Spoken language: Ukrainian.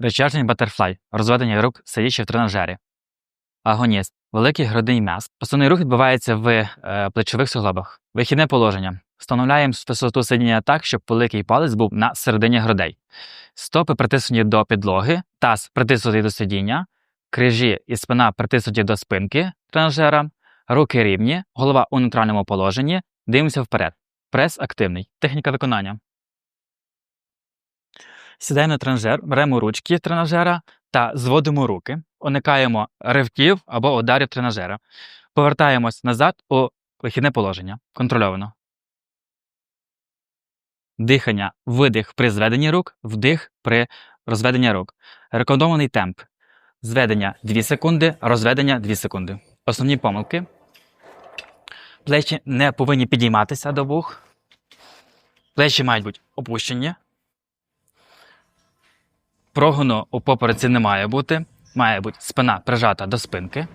Вечірній батерфлай. Розведення рук, сидячи в тренажері. Агоніст. Великий грудний м'яз. Основний рух відбувається в е, плечових суглобах. Вихідне положення. Встановляємо висоту сидіння так, щоб великий палець був на середині грудей. Стопи притиснуті до підлоги, таз притиснутий до сидіння, крижі і спина притиснуті до спинки тренажера, руки рівні, голова у нейтральному положенні. Дивимося вперед. Прес активний. Техніка виконання. Сідаємо на тренажер, беремо ручки тренажера та зводимо руки, уникаємо ривків або ударів тренажера. Повертаємось назад у вихідне положення. Контрольовано. Дихання, видих при зведенні рук, вдих при розведенні рук. Рекомендований темп. Зведення 2 секунди, розведення 2 секунди. Основні помилки. Плечі не повинні підійматися до вух. Плечі мають бути опущені. Прогону у попереці не має бути. Має бути спина прижата до спинки.